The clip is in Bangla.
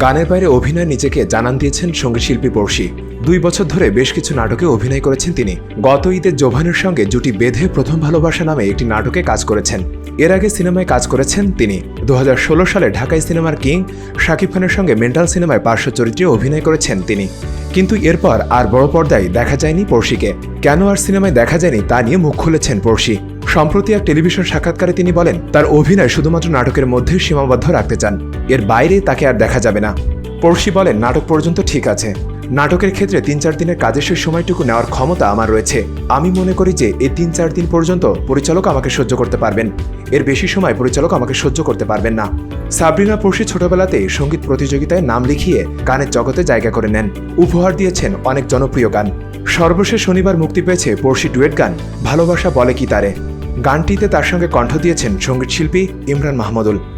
গানের বাইরে অভিনয় নিজেকে জানান দিয়েছেন সঙ্গীতশিল্পী পড়শি দুই বছর ধরে বেশ কিছু নাটকে অভিনয় করেছেন তিনি। গত ঈদের জোভানের সঙ্গে জুটি বেঁধে প্রথম ভালোবাসা নামে একটি নাটকে কাজ করেছেন। এর আগে সিনেমায় কাজ করেছেন তিনি। দু হাজার ষোলো সালে ঢাকাই সিনেমার কিং শাকিব খানের সঙ্গে মেন্টাল সিনেমায় পার্শ্ব চরিত্রে অভিনয় করেছেন তিনি। কিন্তু এরপর আর বড় পর্দায় দেখা যায়নি পড়শিকে কেন আর সিনেমায় দেখা যায়নি তা নিয়ে মুখ খুলেছেন পড়শি সম্প্রতি এক টেলিভিশন সাক্ষাৎকারে তিনি বলেন, তার অভিনয় শুধুমাত্র নাটকের মধ্যে সীমাবদ্ধ রাখতে চান। এর বাইরে তাকে আর দেখা যাবে না। পড়শি বলেন, নাটক পর্যন্ত ঠিক আছে। নাটকের ক্ষেত্রে তিন চার দিনের কাজের সেই সময়টুকু নেওয়ার ক্ষমতা আমার রয়েছে। আমি মনে করি যে এই তিন চার দিন পর্যন্ত পরিচালক আমাকে সহ্য করতে পারবেন। এর বেশি সময় পরিচালক আমাকে সহ্য করতে পারবেন না। সাবরিনা পড়শি ছোটবেলাতেই সংগীত প্রতিযোগিতায় নাম লিখিয়ে গানের জগতে জায়গা করে নেন। উপহার দিয়েছেন অনেক জনপ্রিয় গান। সর্বশেষ শনিবার মুক্তি পেয়েছে পড়শি ডুয়েট গান, ভালোবাসা বলে কি তারে? গানটিতে তার সঙ্গে কণ্ঠ দিয়েছেন সংগীত শিল্পী ইমরান মাহমুদুল।